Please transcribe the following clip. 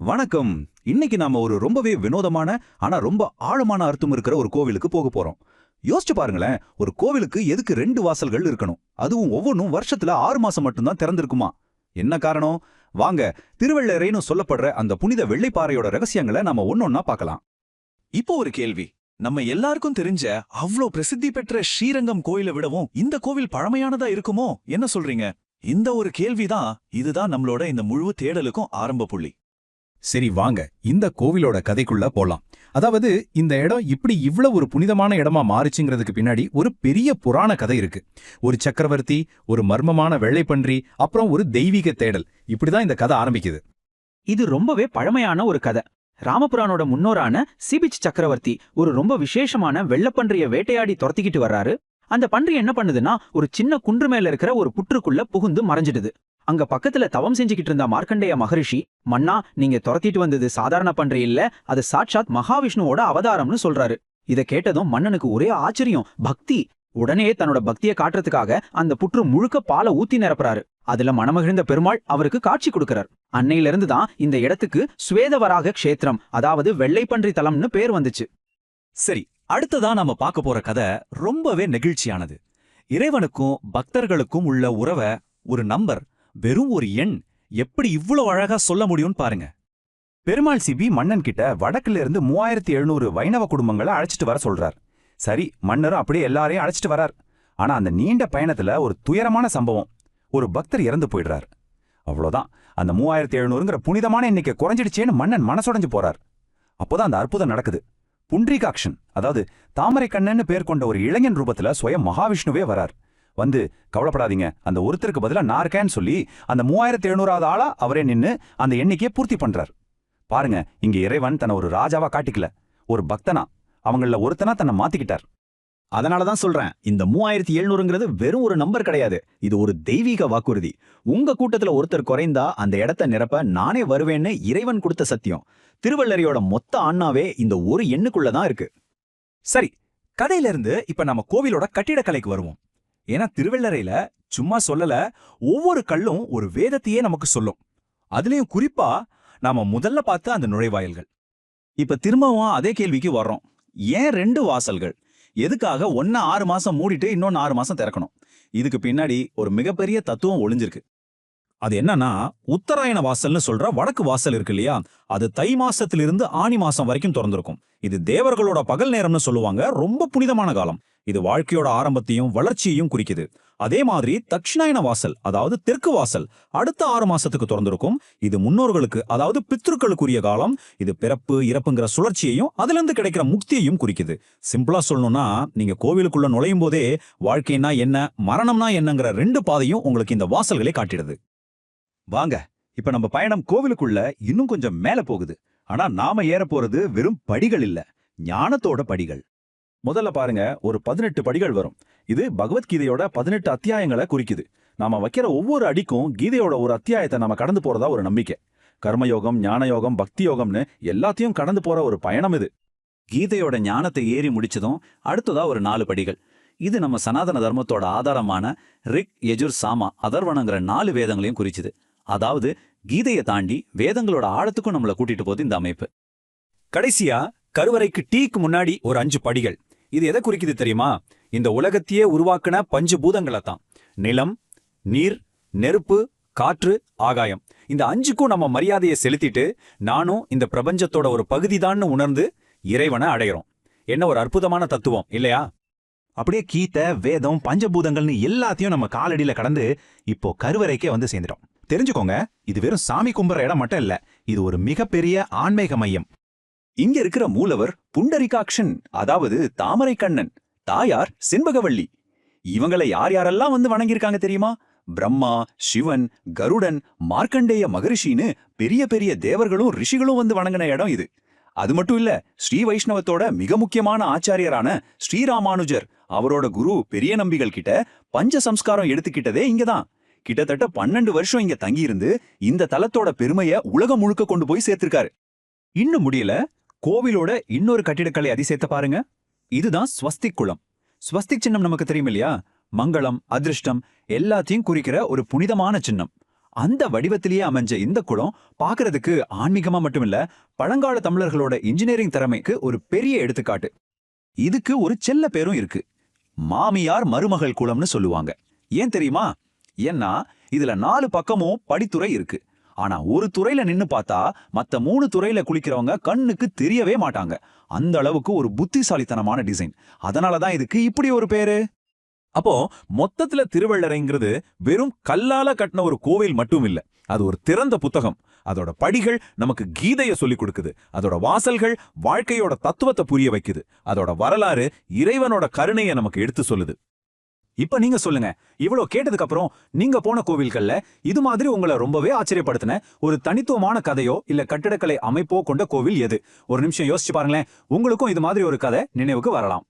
வணக்கம். இன்னைக்கு நாம ஒரு ரொம்பவே வினோதமான ஆனா ரொம்ப ஆழமான அர்த்தம் இருக்கிற ஒரு கோவிலுக்கு போக போறோம். யோசிச்சு பாருங்களேன் ஒரு கோவிலுக்கு எதுக்கு ரெண்டு வாசல்கள் இருக்கணும்? அதுவும் ஒவ்வொன்றும் வருஷத்துல ஆறு மாசம் மட்டும்தான் திறந்திருக்குமா? என்ன காரணம்? வாங்க திருவள்ளரைன்னு சொல்லப்படுற அந்த புனித வெள்ளைப்பாறையோட ரகசியங்களை நாம ஒன்னொன்னா பார்க்கலாம். இப்போ ஒரு கேள்வி. நம்ம எல்லாருக்கும் தெரிஞ்ச அவ்ளோ பிரசித்தி பெற்ற ஸ்ரீரங்கம் கோயிலை விடவும் இந்த கோவில் பழமையானதா இருக்குமோ? என்ன சொல்றீங்க? இந்த ஒரு கேள்விதான் இதுதான் நம்மளோட இந்த முழு தேடலுக்கும் ஆரம்ப புள்ளி. சரி வாங்க. இந்த கோவிலோட கதைக்குள்ள போலாம். அதாவது இந்த இடம் இப்படி இவ்வளவு ஒரு புனிதமான இடமா மாறுச்சுங்கிறதுக்கு பின்னாடி ஒரு பெரிய புராண கதை இருக்கு. ஒரு சக்கரவர்த்தி ஒரு மர்மமான வெள்ளைப்பன்றி அப்புறம் ஒரு தெய்வீக தேடல். இப்படிதான் இந்த கதை ஆரம்பிக்குது. இது ரொம்பவே பழமையான ஒரு கதை. ராமபுரானோட முன்னோரான சிபிச் சக்கரவர்த்தி ஒரு ரொம்ப விசேஷமான வெள்ளப்பன்றிய வேட்டையாடி துரத்திக்கிட்டு வர்றாரு. அந்த பன்றி என்ன பண்ணுதுன்னா ஒரு சின்ன குன்று மேல இருக்கிற ஒரு புற்றுக்குள்ள புகுந்து மறைஞ்சிடுது. அங்க பக்கத்துல தவம் செஞ்சுக்கிட்டு இருந்த மார்க்கண்டேய மகரிஷி மன்னா நீங்க துரத்திட்டு வந்தது சாதாரண பன்றி இல்ல அது சாட்சாத் மகாவிஷ்ணுவோட அவதாரம்னு சொல்றாரு. இதை கேட்டதும் மன்னனுக்கு ஒரே ஆச்சரியம் பக்தி. உடனே தன்னோட பக்தியை காட்டுறதுக்காக அந்த புற்று முழுக்க பாலை ஊத்தி நிரப்புறாரு. அதுல மனமகிழ்ந்த பெருமாள் அவருக்கு காட்சி கொடுக்கிறார். அன்னையிலிருந்து தான் இந்த இடத்துக்கு ஸ்வேதவராக க்ஷேத்திரம் அதாவது வெள்ளைப்பன்றி தலம்னு பேர் வந்துச்சு. சரி அடுத்ததா நாம பார்க்க போற கதை ரொம்பவே நெகிழ்ச்சியானது. இறைவனுக்கும் பக்தர்களுக்கும் உள்ள உறவை ஒரு நம்பர் வெறும் ஒரு எண் எப்படி இவ்வளவு அழகா சொல்ல முடியும்னு பாருங்க. பெருமாள் சிபி மன்னன் கிட்ட வடக்குல இருந்து மூவாயிரத்தி எழுநூறு வைணவ குடும்பங்களை அழைச்சிட்டு வர சொல்றார். சரி மன்னரும் அப்படியே எல்லாரையும் அழைச்சிட்டு வரார். ஆனா அந்த நீண்ட பயணத்துல ஒரு துயரமான சம்பவம். ஒரு பக்தர் இறந்து போயிடுறார். அவ்வளவுதான். அந்த மூவாயிரத்தி எழுநூறுங்கிற புனிதமான இன்னைக்கு குறைஞ்சிடுச்சேன்னு மன்னன் மனசுடைஞ்சு போறார். அப்போதான் அந்த அற்புதம் நடக்குது. புன்றிகாக்ஷன் அதாவது தாமரை கண்ணன்னு பேர் கொண்ட ஒரு இளைஞன் ரூபத்துல சுயம் மகாவிஷ்ணுவே வரார். வந்து கவலைப்படாதீங்க. அந்த ஒருத்தருக்கு பதிலா நான் இருக்கேன்னு சொல்லி அந்த மூவாயிரத்தி எழுநூறாவது ஆளா அவரே நின்னு அந்த எண்ணிக்கையை பூர்த்தி பண்றார். பாருங்க இங்க இறைவன் தன்னை ஒரு ராஜாவா காட்டிக்கல. ஒரு பக்தனா. அவங்கள ஒருத்தனா தன்னை மாத்திக்கிட்டார். அதனால தான் சொல்றேன் இந்த மூவாயிரத்தி எழுநூறுங்கிறது வெறும் ஒரு நம்பர் கிடையாது. இது ஒரு தெய்வீக வாக்குறுதி. உங்க கூட்டத்துல ஒருத்தர் குறைந்தா அந்த இடத்த நிரப்ப நானே வருவேன்னு இறைவன் கொடுத்த சத்தியம். திருவள்ளரியோட மொத்த ஆன்மாவே இந்த ஒரு எண்ணுக்குள்ள தான் இருக்கு. சரி கதையில இருந்து இப்ப நம்ம கோவிலோட கட்டிடக்கலைக்கு வருவோம். ஏன்னா திருவள்ளரையில சும்மா சொல்லல ஒவ்வொரு கல்லும் ஒரு வேதத்தையே நமக்கு சொல்லும். அதுலயும் குறிப்பா நாம முதல்ல பார்த்த அந்த நுழைவாயில்கள். இப்ப திரும்பவும் அதே கேள்விக்கு வர்றோம். ஏன் ரெண்டு வாசல்கள்? எதுக்காக ஒன்ன ஆறு மாசம் மூடிட்டு இன்னொன்னு ஆறு மாசம் திறக்கணும்? இதுக்கு பின்னாடி ஒரு மிகப்பெரிய தத்துவம் ஒளிஞ்சிருக்கு. அது என்னன்னா உத்தராயண வாசல்னு சொல்ற வடக்கு வாசல் இருக்கு இல்லையா? அது தை மாசத்திலிருந்து ஆனி மாசம் வரைக்கும் திறந்திருக்கும். இது தேவர்களோட பகல் நேரம்னு சொல்லுவாங்க. ரொம்ப புனிதமான காலம். இது வாழ்க்கையோட ஆரம்பத்தையும் வளர்ச்சியையும் குறிக்குது. அதே மாதிரி தட்சிணாயன வாசல் அதாவது தெற்கு வாசல் அடுத்த ஆறு மாசத்துக்கு திறந்திருக்கும். இது முன்னோர்களுக்கு அதாவது பித்ருக்களுக்குரிய காலம். இது பிறப்பு இறப்புங்கிற சுழற்சியையும் அதுல இருந்து கிடைக்கிற முக்தியையும் குறிக்குது. சிம்பிளா சொல்லணும்னா நீங்க கோவிலுக்குள்ள நுழையும் போதே வாழ்க்கைனா என்ன மரணம்னா என்னங்கிற ரெண்டு பாதையும் உங்களுக்கு இந்த வாசல்களை காட்டிடுது. வாங்க இப்ப நம்ம பயணம் கோவிலுக்குள்ள இன்னும் கொஞ்சம் மேல போகுது. ஆனா நாம ஏற போறது வெறும் படிகள் இல்ல ஞானத்தோட படிகள். முதல்ல பாருங்க ஒரு பதினெட்டு படிகள் வரும். இது பகவத்கீதையோட பதினெட்டு அத்தியாயங்களை குறிக்குது. நாம வைக்கிற ஒவ்வொரு அடிக்கும் கீதையோட ஒரு அத்தியாயத்தை நாம கடந்து போறதா ஒரு நம்பிக்கை. கர்மயோகம் ஞானயோகம் பக்தி யோகம்னு எல்லாத்தையும் கடந்து போற ஒரு பயணம் இது. கீதையோட ஞானத்தை ஏறி முடிச்சதும் அடுத்ததா ஒரு நாலு படிகள். இது நம்ம சனாதன தர்மத்தோட ஆதாரமான ரிக் எஜுர் சாமா அதர்வனங்கிற நாலு வேதங்களையும் குறிச்சுது அதாவது கீதையை தாண்டி வேதங்களோட ஆழத்துக்கும் நம்மள கூட்டிட்டு போகுது இந்த அமைப்பு. கடைசியா கருவறைக்கு டீக்கு முன்னாடி ஒரு அஞ்சு படிகள். இது எதை குறிக்குது தெரியுமா? இந்த உலகத்தையே உருவாக்குன பஞ்சு பூதங்களை தான் நிலம் நீர் நெருப்பு காற்று ஆகாயம். இந்த அஞ்சுக்கும் நம்ம மரியாதையை செலுத்திட்டு நானும் இந்த பிரபஞ்சத்தோட ஒரு பகுதிதான்னு உணர்ந்து இறைவனை அடையிறோம். என்ன ஒரு அற்புதமான தத்துவம் இல்லையா? அப்படியே கீத்த வேதம் பஞ்சபூதங்கள்னு எல்லாத்தையும் நம்ம காலடியில கடந்து இப்போ கருவறைக்கே வந்து சேர்ந்துட்டோம். தெரிஞ்சுக்கோங்க இது வெறும் சாமி கும்புற இடம் மட்டும் இல்ல இது ஒரு மிகப்பெரிய ஆன்மீக மையம். இங்க இருக்கிற மூலவர் புண்டரிகாக்ஷன் அதாவது தாமரை கண்ணன் தாயார் செண்பகவள்ளி. இவங்களை யார் யாரெல்லாம் வந்து வணங்கியிருக்காங்க தெரியுமா? பிரம்மா சிவன் கருடன் மார்க்கண்டேய மகரிஷின்னு பெரிய பெரிய தேவர்களும் ரிஷிகளும் வந்து வணங்கின இடம் இது. அது மட்டும் இல்ல ஸ்ரீ வைஷ்ணவத்தோட மிக முக்கியமான ஆச்சாரியரான ஸ்ரீராமானுஜர் அவரோட குரு பெரிய நம்பிகள் கிட்ட பஞ்ச சம்ஸ்காரம் எடுத்துக்கிட்டதே இங்கதான் கிட்டத்தட்ட பன்னெண்டு வருஷம் இங்க தங்கியிருந்து இந்த தலத்தோட பெருமைய உலகம் முழுக்க கொண்டு போய் சேர்த்திருக்காரு. இன்னும் முடியல கோவிலோட இன்னொரு கட்டிடக்கலை அதிசயத்த பாருங்க. இதுதான் ஸ்வஸ்திக் குளம். ஸ்வஸ்திக் சின்னம் நமக்கு தெரியும் இல்லையா மங்களம் அதிர்ஷ்டம் எல்லாத்தையும் குறிக்கிற ஒரு புனிதமான சின்னம். அந்த வடிவத்திலேயே அமைஞ்ச இந்த குளம் பார்க்கறதுக்கு ஆன்மீகமா மட்டுமில்ல பழங்கால தமிழர்களோட இன்ஜினியரிங் திறமைக்கு ஒரு பெரிய எடுத்துக்காட்டு. இதுக்கு ஒரு செல்ல பேரும் இருக்கு. மாமியார் மருமகள் குளம்னு சொல்லுவாங்க. ஏன் தெரியுமா? ஏன்னா இதுல நாலு பக்கமும் படித்துறை இருக்கு. ஆனா ஒரு துறையில நின்னு பார்த்தா மத்த மூணு துறையில குளிக்கிறவங்க கண்ணுக்கு தெரியவே மாட்டாங்க. அந்த அளவுக்கு ஒரு புத்திசாலித்தனமான டிசைன். அதனாலதான் இதுக்கு இப்படி ஒரு பேரு. அப்போ மொத்தத்துல திருவள்ளரைங்கிறது வெறும் கல்லால கட்டின ஒரு கோவில் மட்டும் இல்ல. அது ஒரு திறந்த புத்தகம். அதோட படிகள் நமக்கு கீதைய சொல்லிக் கொடுக்குது. அதோட வாசல்கள் வாழ்க்கையோட தத்துவத்தை புரிய வைக்குது. அதோட வரலாறு இறைவனோட கருணையை நமக்கு எடுத்து சொல்லுது. இப்ப நீங்க சொல்லுங்க. இவ்வளோ கேட்டதுக்கு அப்புறம் நீங்க போன கோவில்கள்ல இது மாதிரி உங்களை ரொம்பவே ஆச்சரியப்படுத்தின ஒரு தனித்துவமான கதையோ இல்ல கட்டிடக்கலை அமைப்போ கொண்ட கோவில் எது? ஒரு நிமிஷம் யோசிச்சு பாருங்களேன். உங்களுக்கும் இது மாதிரி ஒரு கதை நினைவுக்கு வரலாம்.